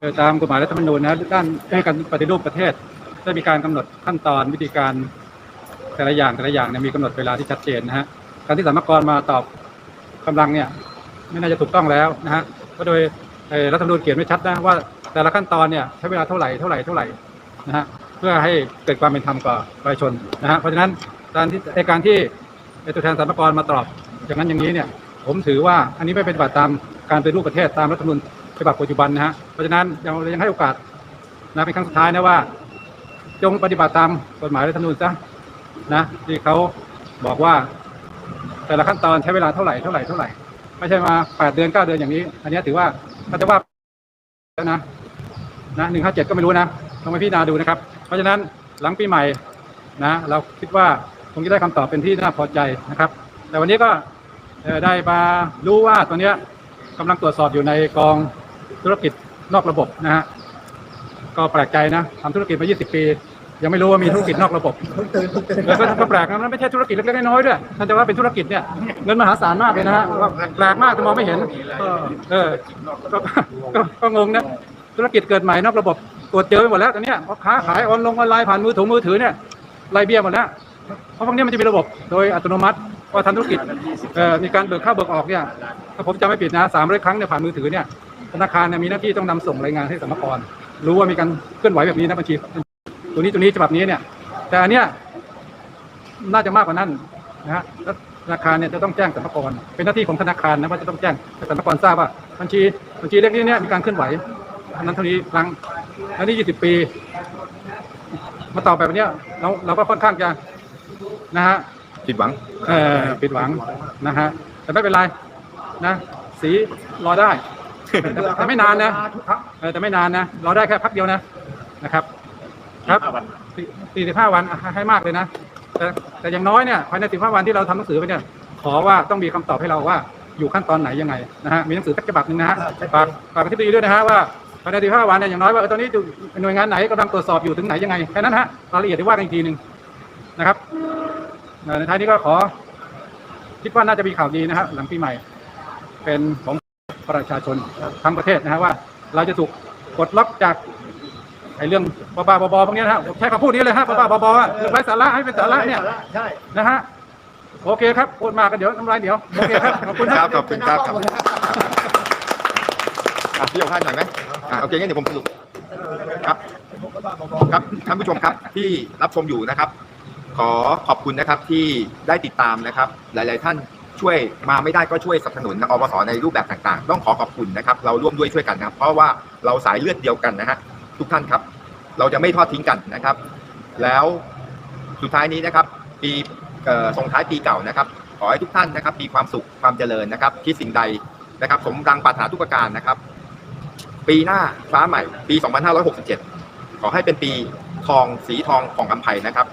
โดยตามกฎหมายรัฐธรรมนูญนะด้านให้การปฏิรูปประเทศ ได้มีการกำหนดขั้นตอนวิธีการแต่ละอย่างแต่ละอย่างเนี่ยมีกำหนดเวลาที่ชัดเจนนะฮะการที่สรรพกรมาตอบกำลังเนี่ยไม่น่าจะถูกต้องแล้วนะฮะเพราะโดยรัฐธรรมนูญเขียนไว้ชัดนะว่าแต่ละขั้นตอนเนี่ยใช้เวลาเท่าไหร่เท่าไหร่เท่าไหร่นะฮะเพื่อให้เกิดความเป็นธรรมกับประชาชนนะฮะเพราะฉะนั้นการที่ในการที่ตัวแทนสรรพกรมาตอบอย่างนั้นอย่างนี้เนี่ยผมถือว่าอันนี้ไม่เป็นปฏิบัติตามการปฏิรูปประเทศตามรัฐธรรมนูญ ฉบับปัจจุบันนะฮะเพราะฉะนั้นยังยังให้โอกาสนะเป็นครั้งสุดท้ายนะว่า จงปฏิบัติตามกฎหมายรัฐธรรมนูญซะนะที่เขาบอกว่า แต่ละขั้นตอนใช้เวลาเท่าไหร่เท่าไหร่เท่าไหร่ไม่ใช่มาแปดเดือนเก้าเดือนอย่างนี้ อันนี้ถือว่าเขาจะว่าแล้วนะนะหนึ่งห้าเจ็ดก็ไม่รู้นะต้องไปพิจารณาดูนะครับ เพราะฉะนั้นหลังปีใหม่นะ เราคิดว่าคงจะได้คำตอบเป็นที่น่าพอใจนะครับ แต่วันนี้ก็ได้มารู้ว่าตอนเนี้ยกำลังตรวจสอบอยู่ในกอง ธุรกิจนอกระบบนะฮะก็แปลกใจนะทำธุรกิจมา 20 ปี ยังไม่รู้ว่ามีธุรกิจนอกระบบแล้วก็ก็แปลกนะมันไม่ใช่ธุรกิจเล็กๆน้อยๆด้วยท่านจะว่าเป็นธุรกิจเนี่ยเงินมหาศาลมากเลยนะฮะแปลกมากแต่มองไม่เห็น เออก็ก็ก็งงนะธุรกิจเกิดใหม่นอกระบบตรวจเจอไปหมดแล้วตอนเนี้ยเพราค้าขายออนลงออนไลน์ผ่านมือถือมือถือเนี่ยไล่เบี้ยหมดแล้วเพราะพวกนี้มันจะมีระบบโดยอัตโนมัติว่าทำธุรกิจเออมีการเบิกเข้าเบิกออกเนี่ยถ้าผมจำไม่ผิดนะสามร้อยครั้งเนี่ยผ่านมือถือเนี่ย ธนาคารเนี่ยมีหน้าที่ต้องนำส่งรายงานให้สรรพากรรู้ว่ามีการเคลื่อนไหวแบบนี้นะบัญชีตัวนี้ตัวนี้ฉบับนี้เนี่ย แต่อันเนี้ยน่าจะมากกว่านั้นนะฮะแล้วธนาคารเนี่ยจะต้องแจ้งสรรพากรเป็นหน้าที่ของธนาคารนะว่าจะต้องแจ้งให้สรรพากรทราบว่าบัญชีบัญชีเล็กนี้เนี่ยมีการเคลื่อนไหวอันนั้นเท่านี้ครั้งอันนี้ยี่สิบปี มาตอบแบบเนี้ยเราเราก็ค่อนข้างจะนะฮะผิดหวังเออผิดหวังนะฮะแต่ไม่เป็นไรนะ สีรอได้ แต่แต่ไม่นานนะเออแต่ไม่นานนะรอได้แค่พักเดียวนะนะครับ ครับสี่สิบห้าวันอะให้มากเลยนะแต่แต่อย่างน้อยเนี่ยภายในสิบห้าวันที่เราทำหนังสือไปเนี่ยขอว่าต้องมีคำตอบให้เราว่าอยู่ขั้นตอนไหนยังไงนะฮะมีหนังสือสักฉบับหนึ่งนะฮะฝากฝากไปที่ดีด้วยนะฮะว่าภายในสิบห้าวันเนี่ยอย่างน้อยว่าเออตอนนี้อยู่หน่วยงานไหนกำลังตรวจสอบอยู่ถึงไหนยังไงแค่นั้นฮะรายละเอียดที่ว่ากันอีกทีหนึ่งนะครับเอ่อในท้ายนี้ก็ขอ คิดว่าน่าจะมีข่าวดีนะฮะหลังปีใหม่ เป็นของ ประชาชนทั้งประเทศนะฮะว่า เราจะถูกกดล็อกจากไอ้เรื่องบ้าๆบอๆพวกนี้นะฮะใช้คำพูดนี้เลยฮะบ้าๆบอๆอะเรื่องไร้สาระให้เป็นสาระเนี่ยใช่ นะฮะโอเคครับพูดมากันเดี๋ยวน้ำลายเดี๋ยวโอเคครับขอบคุณคครัรับบขอบคุณครับครับอะพี่โอภาหน่อยไหมอะโอเคงั้นเดี๋ยวผมสรุปครับครับท่านผู้ชมครับที่รับชมอยู่นะครับ ขอขอบคุณนะครับที่ได้ติดตามนะครับ หลาย ๆ ท่าน ช่วยมาไม่ได้ก็ช่วยสนับสนุนอปสในรูปแบบต่างๆ ต้องขอขอบคุณนะครับ เราร่วมด้วยช่วยกันนะครับเพราะว่าเราสายเลือดเดียวกันนะฮะทุกท่านครับ เราจะไม่ทอดทิ้งกันนะครับ แล้วสุดท้ายนี้นะครับ ปีส่งท้ายปีเก่านะครับ ขอให้ทุกท่านนะครับ มีความสุขความเจริญนะครับคิดสิ่งใดนะครับ สมดังปรารถนาทุกประการนะครับ ปีหน้าฟ้าใหม่ ปี 2567 ขอให้เป็นปีทองสีทองของอำไพนะครับ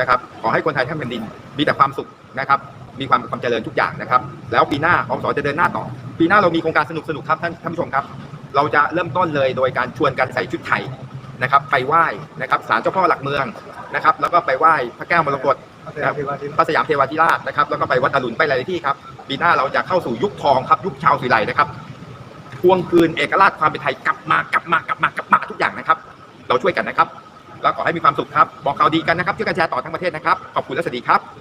นะครับ ขอให้คนไทยทั้งแผ่นดินมีแต่ความสุข นะครับมีความความเจริญทุกอย่างนะครับ แล้วปีหน้าอสจะเดินหน้าต่อ ปีหน้าเรามีโครงการสนุกสนุกครับท่านท่านผู้ชมครับ เราจะเริ่มต้นเลยโดยการชวนกันใส่ชุดไทยนะครับไปไหว้นะครับศาลเจ้าพ่อหลักเมืองนะครับ แล้วก็ไปไหว้พระแก้วมรกตพระสยามเทวาธิราชนะครับ แล้วก็ไปวัดอรุณไปหลายที่ครับปีหน้าเราจะเข้าสู่ยุคทองครับยุคชาวสีไหลนะครับทวงคืนเอกราชความเป็นไทยกลับมากลับมากลับมากลับมาทุกอย่างนะครับ เราช่วยกันนะครับแล้วขอให้มีความสุขครับ บอกข่าวดีกันนะครับช่วยกันแชร์ต่อทั้งประเทศนะครับ ขอบคุณและสวัสดีครับ